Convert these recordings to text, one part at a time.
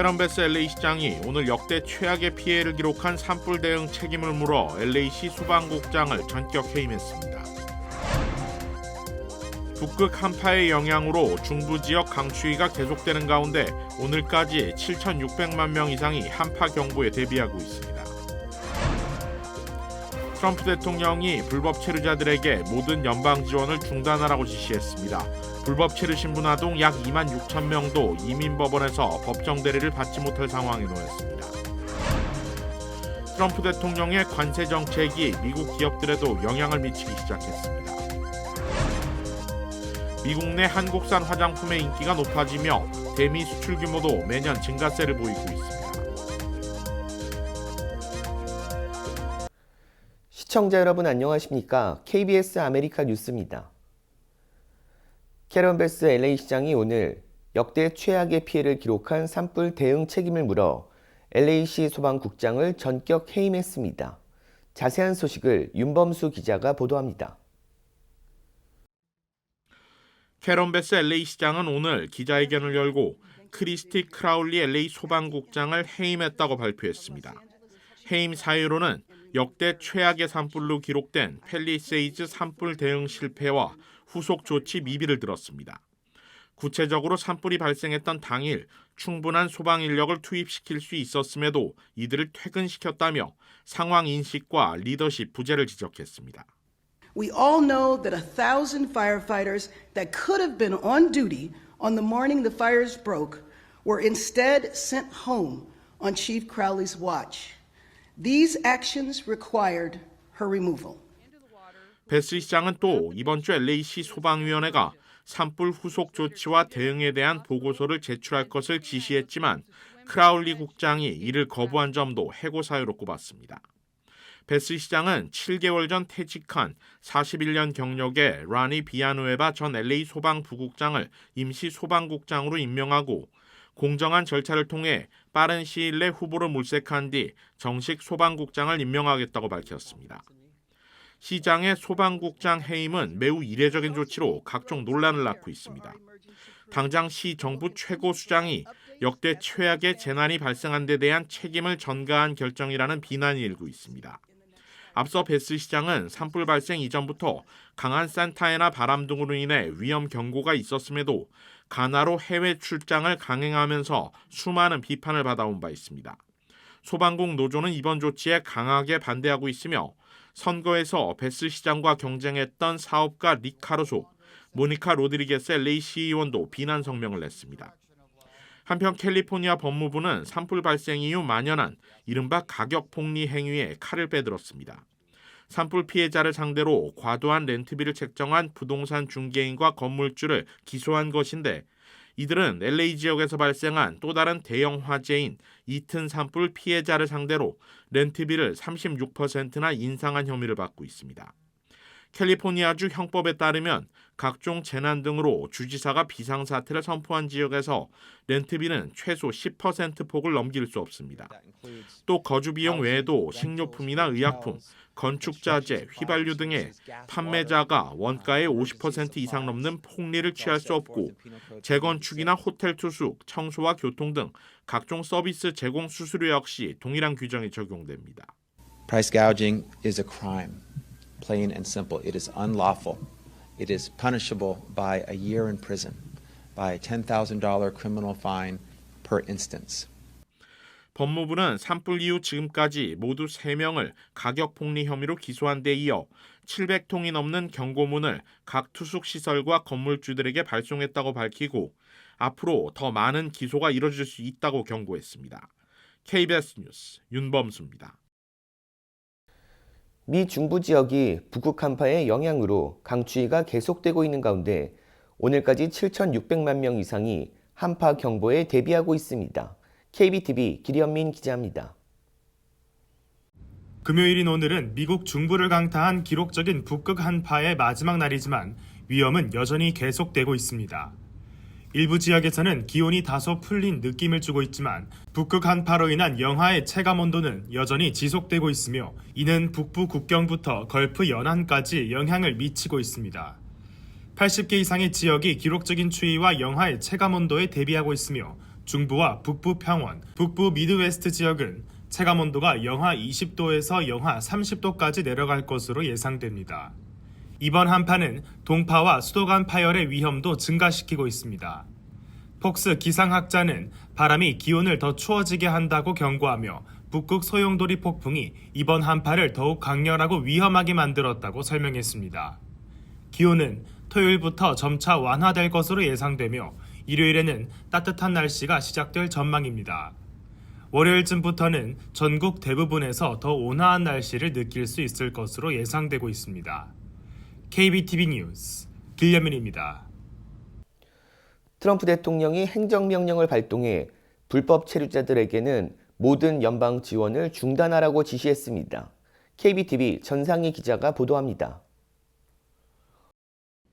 캐런베스 LA 시장이 오늘 역대 최악의 피해를 기록한 산불 대응 책임을 물어 LA시 소방국장을 전격 해임했습니다. 북극 한파의 영향으로 중부 지역 강추위가 계속되는 가운데 오늘까지 7,600만 명 이상이 한파 경보에 대비하고 있습니다. 트럼프 대통령이 불법 체류자들에게 모든 연방 지원을 중단하라고 지시했습니다. 불법 체류 신 분 아동 약 2만 6천 명도 이민 법원에서 법정 대리를 받지 못할 상황에 놓였습니다. 트럼프 대통령의 관세 정책이 미국 기업들에도 영향을 미치기 시작했습니다. 미국 내 한국산 화장품의 인기가 높아지며 대미 수출 규모도 매년 증가세를 보이고 있습니다. 시청자 여러분 안녕하십니까? KBS 아메리카 뉴스입니다. 캐런 베스 LA 시장이 오늘 역대 최악의 피해를 기록한 산불 대응 책임을 물어 LA시 소방국장을 전격 해임했습니다. 자세한 소식을 윤범수 기자가 보도합니다. 캐런베스 LA 시장은 오늘 기자회견을 열고 크리스티 크라울리 LA 소방국장을 해임했다고 발표했습니다. 해임 사유로는 역대 최악의 산불로 기록된 펠리세이즈 산불 대응 실패와 후속 조치 미비를 들었습니다. 구체적으로 산불이 발생했던 당일 충분한 소방 인력을 투입시킬 수 있었음에도 이들을 퇴근시켰다며 상황 인식과 리더십 부재를 지적했습니다. We all know that a thousand firefighters that could have been on duty on the morning the fires broke were instead sent home on Chief Crowley's watch. These actions required her removal. 베스 시장은 또 이번 주 LA시 소방위원회가 산불 후속 조치와 대응에 대한 보고서를 제출할 것을 지시했지만 크라울리 국장이 이를 거부한 점도 해고 사유로 꼽았습니다. 베스 시장은 7개월 전 퇴직한 41년 경력의 라니 비아누에바 전 LA 소방 부국장을 임시 소방국장으로 임명하고 공정한 절차를 통해 빠른 시일 내 후보를 물색한 뒤 정식 소방국장을 임명하겠다고 밝혔습니다. 시장의 소방국장 해임은 매우 이례적인 조치로 각종 논란을 낳고 있습니다. 당장 시 정부 최고 수장이 역대 최악의 재난이 발생한 데 대한 책임을 전가한 결정이라는 비난이 일고 있습니다. 앞서 베스 시장은 산불 발생 이전부터 강한 산타에나 바람 등으로 인해 위험 경고가 있었음에도 가나로 해외 출장을 강행하면서 수많은 비판을 받아온 바 있습니다. 소방국 노조는 이번 조치에 강하게 반대하고 있으며 선거에서 베스 시장과 경쟁했던 사업가 리카로소, 모니카 로드리게스 LA 시의원도 비난 성명을 냈습니다. 한편 캘리포니아 법무부는 산불 발생 이후 만연한 이른바 가격 폭리 행위에 칼을 빼들었습니다. 산불 피해자를 상대로 과도한 렌트비를 책정한 부동산 중개인과 건물주를 기소한 것인데 이들은 LA 지역에서 발생한 또 다른 대형 화재인 이튼 산불 피해자를 상대로 렌트비를 36%나 인상한 혐의를 받고 있습니다. 캘리포니아주 형법에 따르면 각종 재난 등으로 주지사가 비상사태를 선포한 지역에서 렌트비는 최소 10% 폭을 넘길 수 없습니다. 또 거주 비용 외에도 식료품이나 의약품, 건축자재, 휘발유 등의 판매자가 원가의 50% 이상 넘는 폭리를 취할 수 없고 재건축이나 호텔 투숙, 청소와 교통 등 각종 서비스 제공 수수료 역시 동일한 규정이 적용됩니다. Price gouging is a crime, plain and simple. It is unlawful. It is punishable by a year in prison, by a $10,000 criminal fine per instance. 법무부는 산불 이후 지금까지 모두 3명을 가격 폭리 혐의로 기소한 데 이어 700통이 넘는 경고문을 각 투숙 시설과 건물주들에게 발송했다고 밝히고 앞으로 더 많은 기소가 이뤄질 수 있다고 경고했습니다. KBS 뉴스 윤범수입니다. 미 중부 지역이 북극 한파의 영향으로 강추위가 계속되고 있는 가운데 오늘까지 7,600만 명 이상이 한파 경보에 대비하고 있습니다. KBTV 기련민 기자입니다. 금요일인 오늘은 미국 중부를 강타한 기록적인 북극 한파의 마지막 날이지만 위험은 여전히 계속되고 있습니다. 일부 지역에서는 기온이 다소 풀린 느낌을 주고 있지만 북극 한파로 인한 영하의 체감 온도는 여전히 지속되고 있으며 이는 북부 국경부터 걸프 연안까지 영향을 미치고 있습니다. 80개 이상의 지역이 기록적인 추위와 영하의 체감 온도에 대비하고 있으며 중부와 북부 평원, 북부 미드웨스트 지역은 체감 온도가 영하 20도에서 영하 30도까지 내려갈 것으로 예상됩니다. 이번 한파는 동파와 수도 간 파열의 위험도 증가시키고 있습니다. 폭스 기상학자는 바람이 기온을 더 추워지게 한다고 경고하며 북극 소용돌이 폭풍이 이번 한파를 더욱 강렬하고 위험하게 만들었다고 설명했습니다. 기온은 토요일부터 점차 완화될 것으로 예상되며 일요일에는 따뜻한 날씨가 시작될 전망입니다. 월요일쯤부터는 전국 대부분에서 더 온화한 날씨를 느낄 수 있을 것으로 예상되고 있습니다. KBTV 뉴스 길려민입니다. 트럼프 대통령이 행정명령을 발동해 불법 체류자들에게는 모든 연방 지원을 중단하라고 지시했습니다. KBTV 전상희 기자가 보도합니다.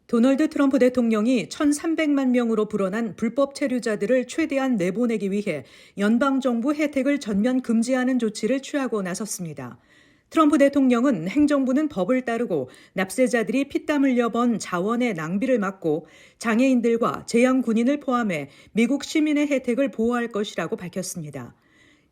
도널드 트럼프 대통령이 1,300만 명으로 불어난 불법 체류자들을 최대한 내보내기 위해 연방정부 혜택을 전면 금지하는 조치를 취하고 나섰습니다. 트럼프 대통령은 행정부는 법을 따르고 납세자들이 피땀 흘려 번 자원의 낭비를 막고 장애인들과 재향 군인을 포함해 미국 시민의 혜택을 보호할 것이라고 밝혔습니다.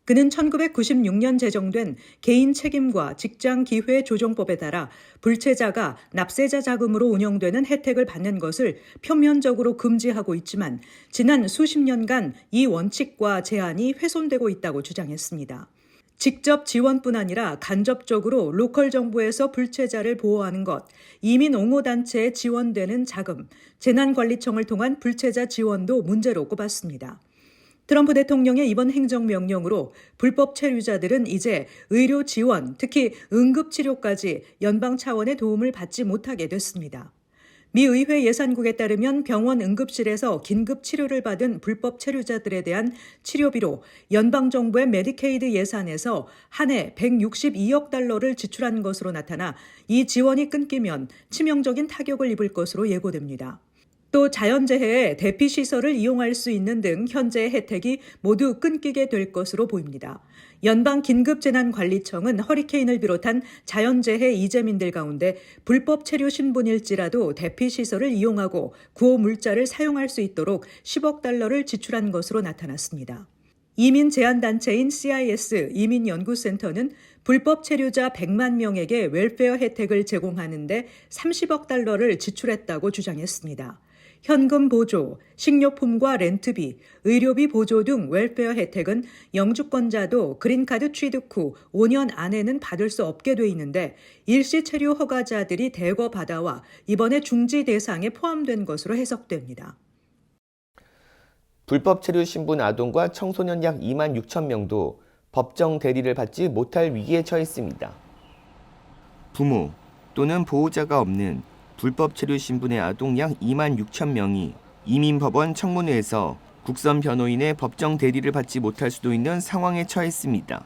그는 1996년 제정된 개인 책임과 직장 기회 조정법에 따라 불체자가 납세자 자금으로 운영되는 혜택을 받는 것을 표면적으로 금지하고 있지만 지난 수십 년간 이 원칙과 제한이 훼손되고 있다고 주장했습니다. 직접 지원뿐 아니라 간접적으로 로컬 정부에서 불체자를 보호하는 것, 이민 옹호 단체에 지원되는 자금, 재난관리청을 통한 불체자 지원도 문제로 꼽았습니다. 트럼프 대통령의 이번 행정명령으로 불법 체류자들은 이제 의료 지원, 특히 응급치료까지 연방 차원의 도움을 받지 못하게 됐습니다. 미 의회 예산국에 따르면 병원 응급실에서 긴급 치료를 받은 불법 체류자들에 대한 치료비로 연방정부의 메디케이드 예산에서 한 해 162억 달러를 지출한 것으로 나타나 이 지원이 끊기면 치명적인 타격을 입을 것으로 예고됩니다. 또 자연재해에 대피시설을 이용할 수 있는 등 현재의 혜택이 모두 끊기게 될 것으로 보입니다. 연방 긴급재난관리청은 허리케인을 비롯한 자연재해 이재민들 가운데 불법 체류 신분일지라도 대피 시설을 이용하고 구호 물자를 사용할 수 있도록 10억 달러를 지출한 것으로 나타났습니다. 이민 제한 단체인 CIS 이민연구센터는 불법 체류자 100만 명에게 웰페어 혜택을 제공하는데 30억 달러를 지출했다고 주장했습니다. 현금 보조, 식료품과 렌트비, 의료비 보조 등 웰페어 혜택은 영주권자도 그린카드 취득 후 5년 안에는 받을 수 없게 돼 있는데 일시 체류 허가자들이 대거 받아와 이번에 중지 대상에 포함된 것으로 해석됩니다. 불법 체류 신분 아동과 청소년 약 2만 6천 명도 법정 대리를 받지 못할 위기에 처했습니다. 부모 또는 보호자가 없는 불법 체류 신분의 아동 약 2만 6천 명이 이민법원 청문회에서 국선 변호인의 법정 대리를 받지 못할 수도 있는 상황에 처했습니다.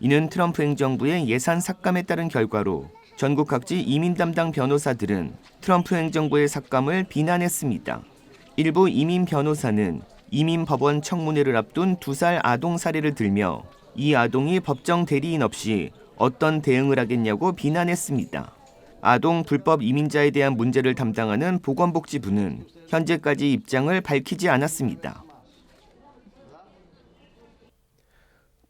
이는 트럼프 행정부의 예산 삭감에 따른 결과로 전국 각지 이민 담당 변호사들은 트럼프 행정부의 삭감을 비난했습니다. 일부 이민 변호사는 이민 법원 청문회를 앞둔 두 살 아동 사례를 들며 이 아동이 법정 대리인 없이 어떤 대응을 하겠냐고 비난했습니다. 아동 불법 이민자에 대한 문제를 담당하는 보건복지부는 현재까지 입장을 밝히지 않았습니다.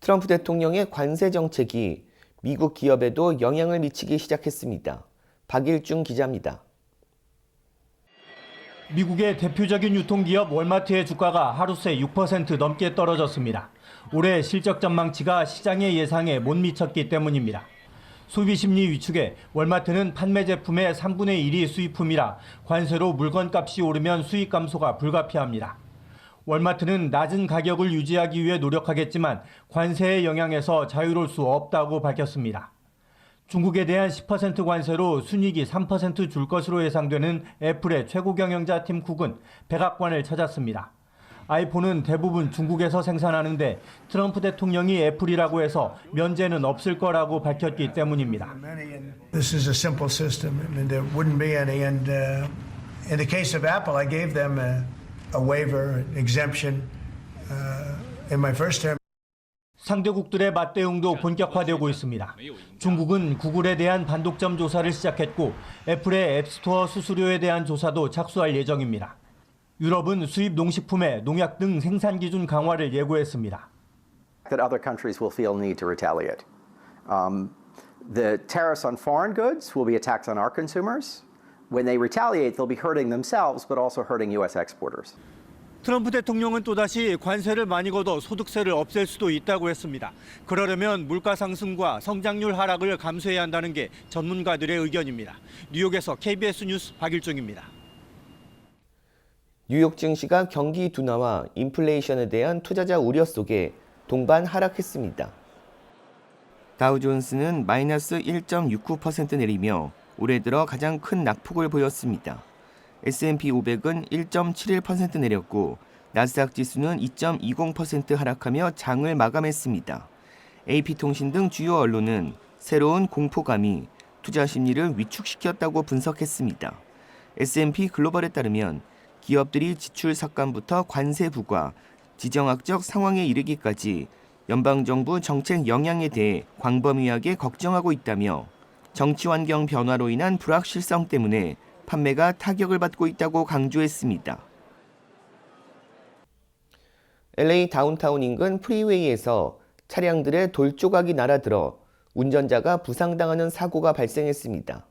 트럼프 대통령의 관세 정책이 미국 기업에도 영향을 미치기 시작했습니다. 박일중 기자입니다. 미국의 대표적인 유통기업 월마트의 주가가 하루 새 6% 넘게 떨어졌습니다. 올해 실적 전망치가 시장의 예상에 못 미쳤기 때문입니다. 소비 심리 위축에 월마트는 판매 제품의 3분의 1이 수입품이라 관세로 물건값이 오르면 수익 감소가 불가피합니다. 월마트는 낮은 가격을 유지하기 위해 노력하겠지만 관세의 영향에서 자유로울 수 없다고 밝혔습니다. 중국에 대한 10% 관세로 순이익이 3%줄 것으로 예상되는 애플의 최고 경영자 팀 쿡은 백악관을 찾았습니다. 아이폰은 대부분 중국에서 생산하는데 트럼프 대통령이 애플이라고 해서 면제는 없을 거라고 밝혔기 때문입니다. This is a simple system, and there wouldn't be any. And uh, in the case of Apple, I gave them a, a waiver, an exemption uh, in my first term. 상대국들의 맞대응도 본격화되고 있습니다. 중국은 구글에 대한 반독점 조사를 시작했고 애플의 앱스토어 수수료에 대한 조사도 착수할 예정입니다. 유럽은 수입 농식품의 농약 등 생산 기준 강화를 예고했습니다. that other countries will feel need to retaliate. Um, the tariffs on foreign goods will be a tax on our consumers. When they retaliate, they'll be hurting themselves, but also hurting U.S. exporters. 트럼프 대통령은 또다시 관세를 많이 걷어 소득세를 없앨 수도 있다고 했습니다. 그러려면 물가 상승과 성장률 하락을 감수해야 한다는 게 전문가들의 의견입니다. 뉴욕에서 KBS 뉴스 박일종입니다. 뉴욕 증시가 경기 둔화와 인플레이션에 대한 투자자 우려 속에 동반 하락했습니다. 다우존스는 마이너스 1.69% 내리며 올해 들어 가장 큰 낙폭을 보였습니다. S&P 500은 1.71% 내렸고 나스닥 지수는 2.20% 하락하며 장을 마감했습니다. AP통신 등 주요 언론은 새로운 공포감이 투자 심리를 위축시켰다고 분석했습니다. S&P 글로벌에 따르면 기업들이 지출 삭감부터 관세 부과, 지정학적 상황에 이르기까지 연방정부 정책 영향에 대해 광범위하게 걱정하고 있다며 정치 환경 변화로 인한 불확실성 때문에 판매가 타격을 받고 있다고 강조했습니다. LA 다운타운 인근 프리웨이에서 차량들의 돌 조각이 날아들어 운전자가 부상당하는 사고가 발생했습니다.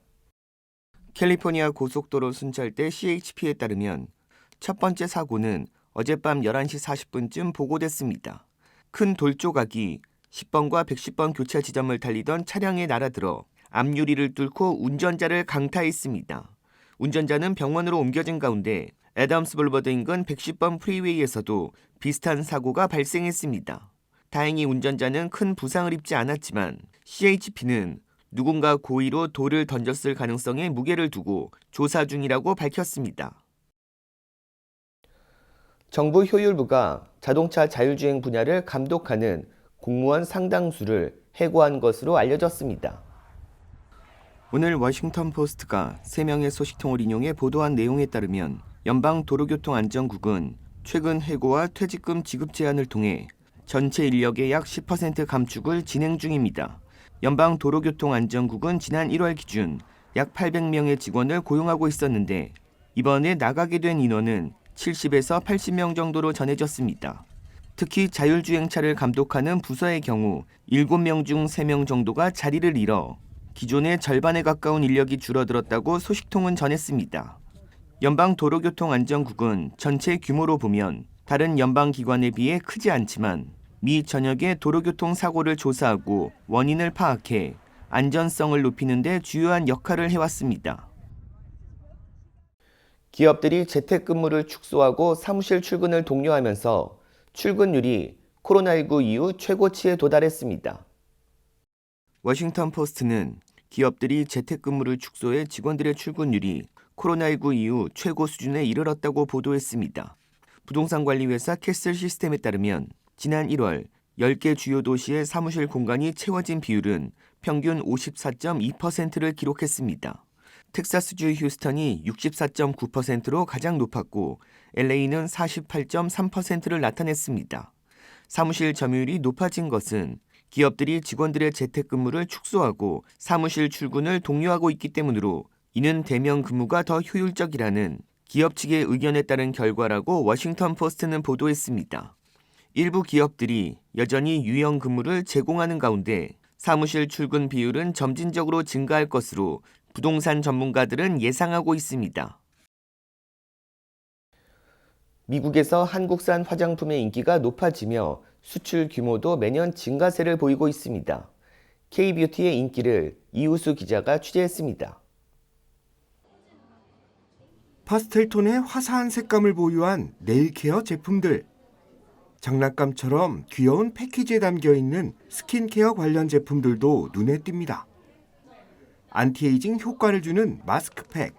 캘리포니아 고속도로 순찰대 CHP에 따르면 첫 번째 사고는 어젯밤 11시 40분쯤 보고됐습니다. 큰 돌조각이 10번과 110번 교차 지점을 달리던 차량에 날아들어 앞유리를 뚫고 운전자를 강타했습니다. 운전자는 병원으로 옮겨진 가운데 애덤스 블버드 인근 110번 프리웨이에서도 비슷한 사고가 발생했습니다. 다행히 운전자는 큰 부상을 입지 않았지만 CHP는 누군가 고의로 돌을 던졌을 가능성에 무게를 두고 조사 중이라고 밝혔습니다. 정부 효율부가 자동차 자율주행 분야를 감독하는 공무원 상당수를 해고한 것으로 알려졌습니다. 오늘 워싱턴 포스트가 3명의 소식통을 인용해 보도한 내용에 따르면 연방 도로교통안전국은 최근 해고와 퇴직금 지급 제한을 통해 전체 인력의 약 10% 감축을 진행 중입니다. 연방 도로교통안전국은 지난 1월 기준 약 800명의 직원을 고용하고 있었는데 이번에 나가게 된 인원은 70에서 80명 정도로 전해졌습니다. 특히 자율주행차를 감독하는 부서의 경우 7명 중 3명 정도가 자리를 잃어 기존의 절반에 가까운 인력이 줄어들었다고 소식통은 전했습니다. 연방도로교통안전국은 전체 규모로 보면 다른 연방기관에 비해 크지 않지만 미 전역의 도로교통 사고를 조사하고 원인을 파악해 안전성을 높이는 데 주요한 역할을 해왔습니다. 기업들이 재택근무를 축소하고 사무실 출근을 독려하면서 출근율이 코로나19 이후 최고치에 도달했습니다. 워싱턴 포스트는 기업들이 재택근무를 축소해 직원들의 출근율이 코로나19 이후 최고 수준에 이르렀다고 보도했습니다. 부동산 관리 회사 캐슬 시스템에 따르면 지난 1월 10개 주요 도시의 사무실 공간이 채워진 비율은 평균 54.2%를 기록했습니다. 텍사스주 휴스턴이 64.9%로 가장 높았고 LA는 48.3%를 나타냈습니다. 사무실 점유율이 높아진 것은 기업들이 직원들의 재택근무를 축소하고 사무실 출근을 독려하고 있기 때문으로 이는 대면 근무가 더 효율적이라는 기업 측의 의견에 따른 결과라고 워싱턴 포스트는 보도했습니다. 일부 기업들이 여전히 유형 근무를 제공하는 가운데 사무실 출근 비율은 점진적으로 증가할 것으로 부동산 전문가들은 예상하고 있습니다. 미국에서 한국산 화장품의 인기가 높아지며 수출 규모도 매년 증가세를 보이고 있습니다. K뷰티의 인기를 이우수 기자가 취재했습니다. 파스텔 톤의 화사한 색감을 보유한 네일케어 제품들. 장난감처럼 귀여운 패키지에 담겨 있는 스킨케어 관련 제품들도 눈에 띕니다. 안티에이징 효과를 주는 마스크팩,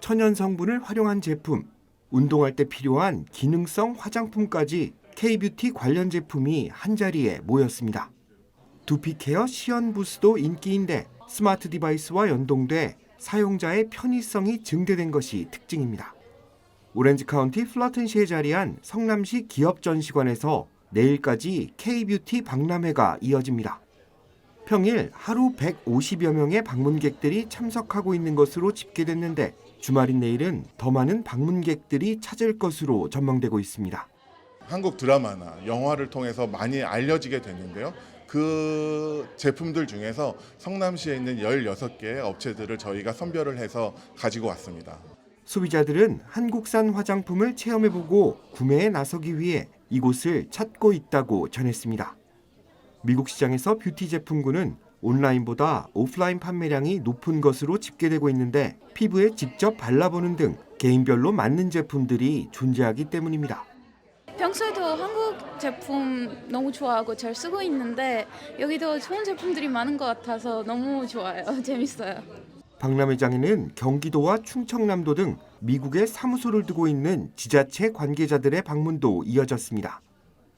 천연 성분을 활용한 제품, 운동할 때 필요한 기능성 화장품까지 K뷰티 관련 제품이 한자리에 모였습니다. 두피 케어 시연 부스도 인기인데 스마트 디바이스와 연동돼 사용자의 편의성이 증대된 것이 특징입니다. 오렌지 카운티 플러튼시에 자리한 성남시 기업 전시관에서 내일까지 K뷰티 박람회가 이어집니다. 평일 하루 150여 명의 방문객들이 참석하고 있는 것으로 집계됐는데 주말인 내일은 더 많은 방문객들이 찾을 것으로 전망되고 있습니다. 한국 드라마나 영화를 통해서 많이 알려지게 됐는데요. 그 제품들 중에서 성남시에 있는 16개의 업체들을 저희가 선별을 해서 가지고 왔습니다. 소비자들은 한국산 화장품을 체험해보고 구매에 나서기 위해 이곳을 찾고 있다고 전했습니다. 미국 시장에서 뷰티 제품군은 온라인보다 오프라인 판매량이 높은 것으로 집계되고 있는데 피부에 직접 발라보는 등 개인별로 맞는 제품들이 존재하기 때문입니다. 평소에도 한국 제품 너무 좋아하고 잘 쓰고 있는데 여기도 좋은 제품들이 많은 것 같아서 너무 좋아요. 재밌어요. 박람회장에는 경기도와 충청남도 등 미국에 사무소를 두고 있는 지자체 관계자들의 방문도 이어졌습니다.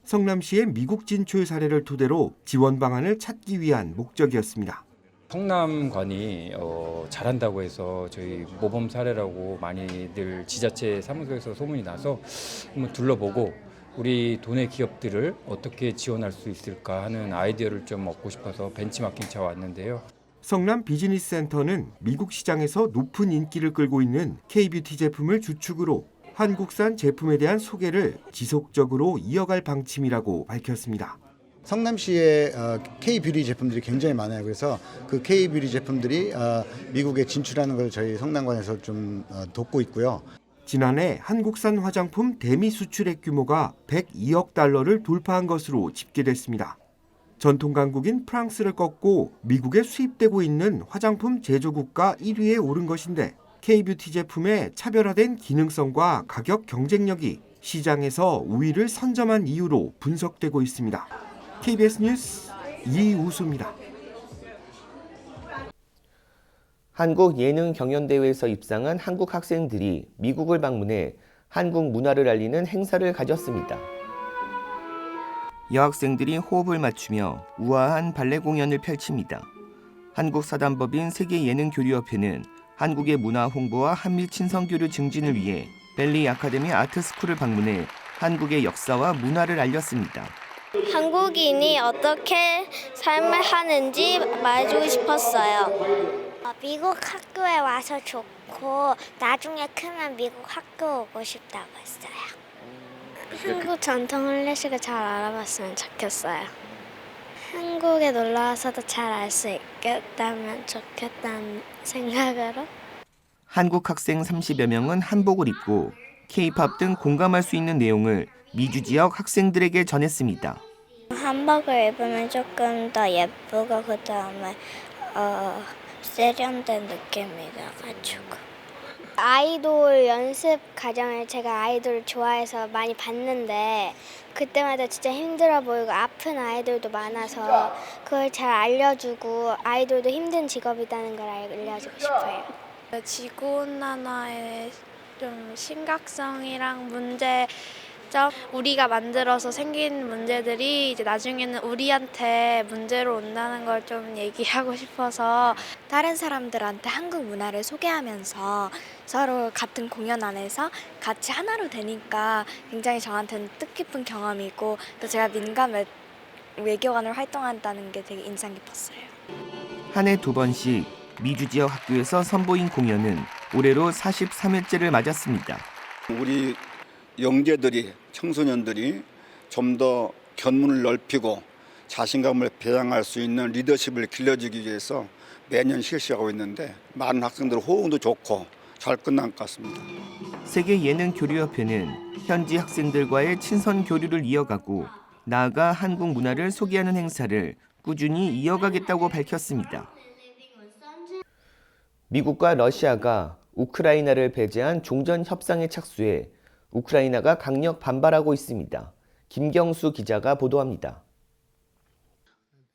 성남시의 미국 진출 사례를 토대로 지원 방안을 찾기 위한 목적이었습니다. 성남관이 어, 잘한다고 해서 저희 모범 사례라고 많이들 지자체 사무소에서 소문이 나서 한번 둘러보고 우리 도내 기업들을 어떻게 지원할 수 있을까 하는 아이디어를 좀 얻고 싶어서 벤치마킹 차 왔는데요. 성남 비즈니스 센터는 미국 시장에서 높은 인기를 끌고 있는 K-뷰티 제품을 주축으로 한국산 제품에 대한 소개를 지속적으로 이어갈 방침이라고 밝혔습니다. 성남시에 K 뷰티 제품들이 굉장히 많아요. 그래서 그 K 뷰티 제품들이 어, 미국에 진출하는 걸 저희 성남관에서 좀 어, 돕고 있고요. 지난해 한국산 화장품 대미 수출액 규모가 102억 달러를 돌파한 것으로 집계됐습니다. 전통 강국인 프랑스를 꺾고 미국에 수입되고 있는 화장품 제조국가 1위에 오른 것인데 K-뷰티 제품의 차별화된 기능성과 가격 경쟁력이 시장에서 우위를 선점한 이유로 분석되고 있습니다. KBS 뉴스 이우수입니다. 한국 예능 경연대회에서 입상한 한국 학생들이 미국을 방문해 한국 문화를 알리는 행사를 가졌습니다. 여학생들이 호흡을 맞추며 우아한 발레 공연을 펼칩니다. 한국 사단법인 세계예능교류협회는 한국의 문화 홍보와 한밀 친선 교류 증진을 위해 벨리 아카데미 아트스쿨을 방문해 한국의 역사와 문화를 알렸습니다. 한국인이 어떻게 삶을 하는지 말해주고 싶었어요. 어, 미국 학교에 와서 좋고 나중에 크면 미국 학교 오고 싶다고 했어요. 한국 전통 혼례식을 잘 알아봤으면 좋겠어요. 한국에 놀러 와서도 잘 알 수 있겠다면 좋겠다는 생각으로 한국 학생 30여 명은 한복을 입고 K-팝 등 공감할 수 있는 내용을 미주 지역 학생들에게 전했습니다. 한복을 입으면 조금 더 예쁘고 그 다음에 어, 세련된 느낌이 나가지고 아이돌 연습 과정을 제가 아이돌을 좋아해서 많이 봤는데 그때마다 진짜 힘들어 보이고 아픈 아이돌도 많아서 그걸 잘 알려주고 아이돌도 힘든 직업이라는 걸 알려주고 싶어요. 지구온난화의 좀 심각성이랑 문제 점 우리가 만들어서 생긴 문제들이 이제 나중에는 우리한테 문제로 온다는 걸 좀 얘기하고 싶어서 다른 사람들한테 한국 문화를 소개하면서 서로 같은 공연 안에서 같이 하나로 되니까 굉장히 저한테는 뜻깊은 경험이고 또 제가 외, 외교관을 활동한다는 게 되게 인상 깊었어요. 한 해 두 번씩 미주 지역 학교에서 선보인 공연은 올해로 43회째를 맞았습니다. 우리 영재들이 청소년들이 좀 더 견문을 넓히고 자신감을 배양할 수 있는 리더십을 길러주기 위해서 매년 실시하고 있는데 많은 학생들 호응도 좋고 잘 끝난 것 같습니다. 세계 예능 교류협회는 현지 학생들과의 친선 교류를 이어가고 나아가 한국 문화를 소개하는 행사를 꾸준히 이어가겠다고 밝혔습니다. 미국과 러시아가 우크라이나를 배제한 종전 협상에 착수해 우크라이나가 강력 반발하고 있습니다. 김경수 기자가 보도합니다.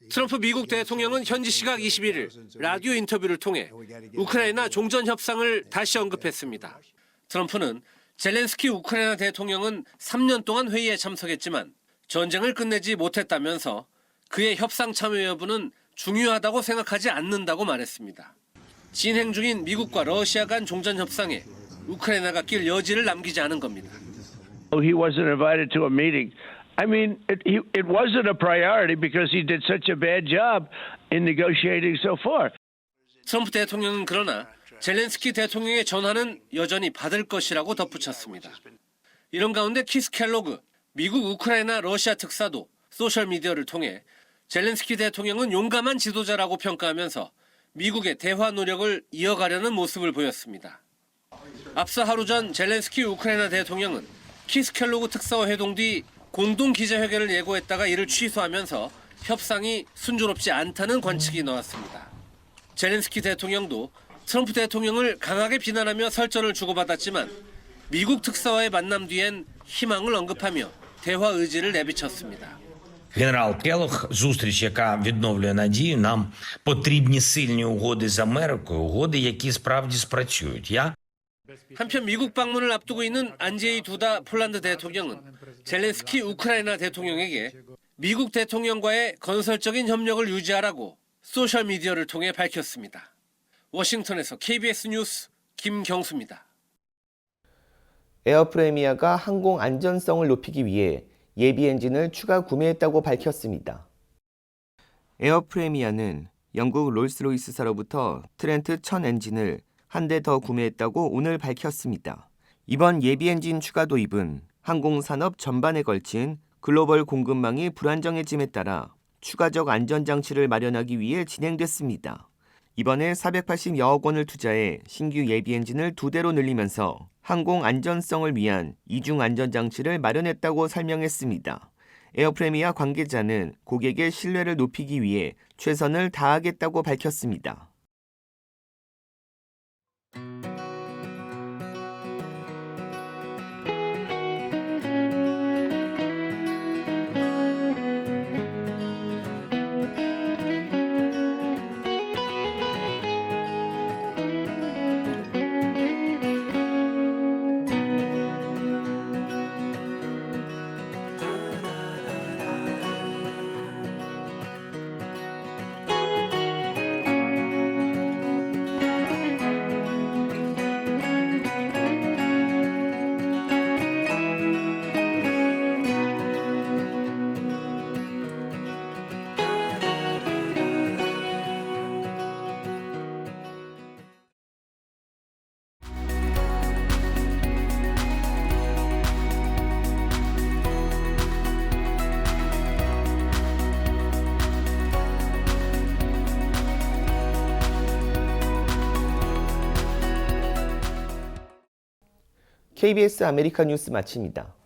트럼프 미국 대통령은 현지 시각 21일 라디오 인터뷰를 통해 우크라이나 종전 협상을 다시 언급했습니다. 트럼프는 젤렌스키 우크라이나 대통령은 3년 동안 회의에 참석했지만 전쟁을 끝내지 못했다면서 그의 협상 참여 여부는 중요하다고 생각하지 않는다고 말했습니다. 진행 중인 미국과 러시아 간 종전 협상에 우크라이나가 낄 여지를 남기지 않은 겁니다. He wasn't invited to a meeting. I mean, it, he, it wasn't a priority because he did such a bad job in negotiating so far. 트럼프 대통령은 그러나 젤렌스키 대통령의 전화는 여전히 받을 것이라고 덧붙였습니다. 이런 가운데 키스 켈로그 미국 우크라이나 러시아 특사도 소셜 미디어를 통해 젤렌스키 대통령은 용감한 지도자라고 평가하면서 미국의 대화 노력을 이어가려는 모습을 보였습니다. 앞서 하루 전 젤렌스키 우크라이나 대통령은 키스 켈로그 특사와 회동 뒤 공동 기자회견을 예고했다가 이를 취소하면서 협상이 순조롭지 않다는 관측이 나왔습니다. 젤렌스키 대통령도 트럼프 대통령을 강하게 비난하며 설전을 주고받았지만 미국 특사와의 만남 뒤엔 희망을 언급하며 대화 의지를 내비쳤습니다. Генерал Келох, зустріч, яка відновлює надію. Нам потрібні сильні угоди з Америкою, угоди, які справді спрацюють. Я 한편 미국 방문을 앞두고 있는 안제이 두다 폴란드 대통령은 젤렌스키 우크라이나 대통령에게 미국 대통령과의 건설적인 협력을 유지하라고 소셜 미디어를 통해 밝혔습니다. 워싱턴에서 KBS 뉴스 김경수입니다. 에어프레미아가 항공 안전성을 높이기 위해 예비 엔진을 추가 구매했다고 밝혔습니다. 에어프레미아는 영국 롤스로이스사로부터 트렌트 1000 엔진을 한 대 더 구매했다고 오늘 밝혔습니다. 이번 예비 엔진 추가 도입은 항공산업 전반에 걸친 글로벌 공급망이 불안정해짐에 따라 추가적 안전장치를 마련하기 위해 진행됐습니다. 이번에 480여억 원을 투자해 신규 예비 엔진을 두 대로 늘리면서 항공 안전성을 위한 이중 안전장치를 마련했다고 설명했습니다. 에어프레미아 관계자는 고객의 신뢰를 높이기 위해 최선을 다하겠다고 밝혔습니다. KBS 아메리카 뉴스 마칩니다.